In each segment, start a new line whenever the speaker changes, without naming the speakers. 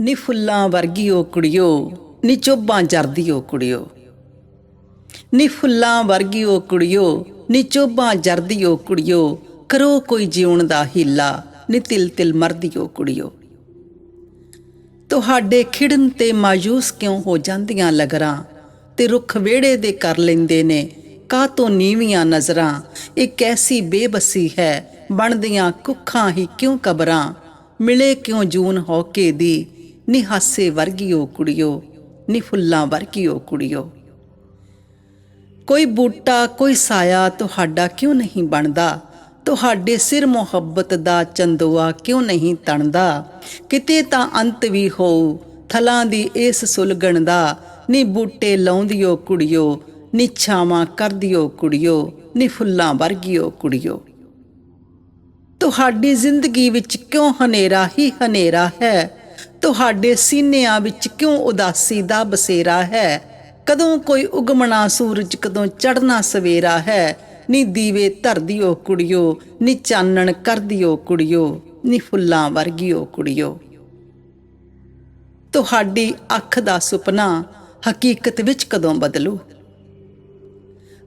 ਨੀ ਫੁੱਲਾਂ ਵਰਗੀ ਓ ਕੁੜਿਓ, ਨੀ ਚੋਬਾਂ ਜਰਦੀ ਓ ਕੁੜਿਓ। ਨੀ ਫੁੱਲਾਂ ਵਰਗੀ ਓ ਕੁੜਿਓ, ਨੀ ਚੋਬਾਂ ਜਰਦੀ ਓ ਕੁੜਿਓ, ਕਰੋ ਕੋਈ ਜਿਉਣ ਦਾ ਹੀਲਾ, ਨੀ ਤਿਲ ਤਿਲ ਮਰਦੀ ਓ ਕੁੜਿਓ। ਤੁਹਾਡੇ ਖਿੜਨ ਤੇ ਮਾਯੂਸ ਕਿਉਂ ਹੋ ਜਾਂਦੀਆਂ ਲਗਰਾਂ? ਤੇ ਰੁੱਖ ਵਿਹੜੇ ਦੇ ਕਰ ਲੈਂਦੇ ਨੇ, ਕਾਹ ਤੋਂ ਨੀਵੀਆਂ ਨਜ਼ਰਾਂ? ਇਹ ਕੈਸੀ ਬੇਬਸੀ ਹੈ, ਬਣਦੀਆਂ ਕੁੱਖਾਂ ਹੀ ਕਿਉਂ ਕਬਰਾਂ? ਮਿਲੇ ਕਿਉਂ ਜੂਨ ਹੌਕੇ ਦੀ? ਨੀ ਹਾਸੇ ਵਰਗੀਓ ਕੁੜੀਓ, ਨੀ ਫੁੱਲਾਂ ਵਰਗੀਓ ਕੁੜੀਓ। ਕੋਈ ਬੂਟਾ, ਕੋਈ ਸਾਇਆ ਤੁਹਾਡਾ ਕਿਉਂ ਨਹੀਂ ਬਣਦਾ? ਤੁਹਾਡੇ ਸਿਰ ਮੁਹੱਬਤ ਦਾ ਚੰਦੋਆ ਕਿਉਂ ਨਹੀਂ ਤਣਦਾ? ਕਿਤੇ ਤਾਂ ਅੰਤ ਵੀ ਹੋਊ, ਥਲਾਂ ਦੀ ਇਸ ਸੁਲਗਣ ਦਾ। ਨੀ ਬੂਟੇ ਲਾਉਂਦੀਓ ਕੁੜਿਓ, ਨੀ ਛਾਵਾਂ ਕਰਦੀਓ ਕੁੜੀਓ, ਨੀ ਫੁੱਲਾਂ ਵਰਗੀਓ ਕੁੜੀਓ। ਤੁਹਾਡੀ ਜ਼ਿੰਦਗੀ ਵਿੱਚ ਕਿਉਂ ਹਨੇਰਾ ਹੀ ਹਨੇਰਾ ਹੈ? ਤੁਹਾਡੇ ਸੀਨਿਆਂ ਵਿੱਚ ਕਿਉਂ ਉਦਾਸੀ ਦਾ ਬਸੇਰਾ ਹੈ? ਕਦੋਂ ਕੋਈ ਉਗਮਣਾ ਸੂਰਜ, ਕਦੋਂ ਚੜਨਾ ਸਵੇਰਾ ਹੈ? ਨੀ ਦੀਵੇ ਧਰਦੀਓ ਕੁੜਿਓ, ਨੀ ਚਾਨਣ ਕਰਦੀਓ ਕੁੜਿਓ, ਨੀ ਫੁੱਲਾਂ ਵਰਗੀਓ ਕੁੜਿਓ। ਤੁਹਾਡੀ ਅੱਖ ਦਾ ਸੁਪਨਾ ਹਕੀਕਤ ਵਿੱਚ ਕਦੋਂ ਬਦਲੂ?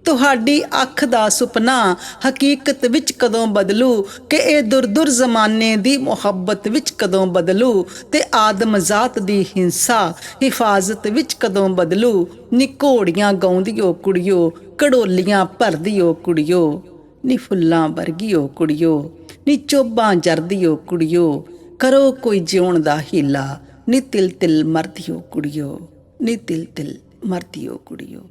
ਤੁਹਾਡੀ ਅੱਖ ਦਾ ਸੁਪਨਾ ਹਕੀਕਤ ਵਿੱਚ ਕਦੋਂ ਬਦਲੂ? ਕਿ ਇਹ ਦੁਰਦੁਰ ਜ਼ਮਾਨੇ ਦੀ ਮੁਹੱਬਤ ਵਿੱਚ ਕਦੋਂ ਬਦਲੂ? ਤੇ ਆਦਮ ਜ਼ਾਤ ਦੀ ਹਿੰਸਾ ਹਿਫਾਜ਼ਤ ਵਿੱਚ ਕਦੋਂ ਬਦਲੂ? ਨੀ ਘੋੜੀਆਂ ਗਾਉਂਦੀਓ ਕੁੜਿਓ, ਕੜੋਲੀਆਂ ਭਰਦੀਓ ਕੁੜੀਓ, ਨੀ ਫੁੱਲਾਂ ਵਰਗੀਓ ਕੁੜੀਓ, ਨੀ ਚੋਬਾਂ ਜਰਦੀਓ ਕੁੜੀਓ, ਕਰੋ ਕੋਈ ਜਿਉਣ ਦਾ ਹੀਲਾ, ਨੀ ਤਿਲ ਤਿਲ ਮਰਦੀਓ ਕੁੜੀਓ, ਨੀ ਤਿਲ ਤਿਲ ਮਰਦੀਓ ਕੁੜੀਓ।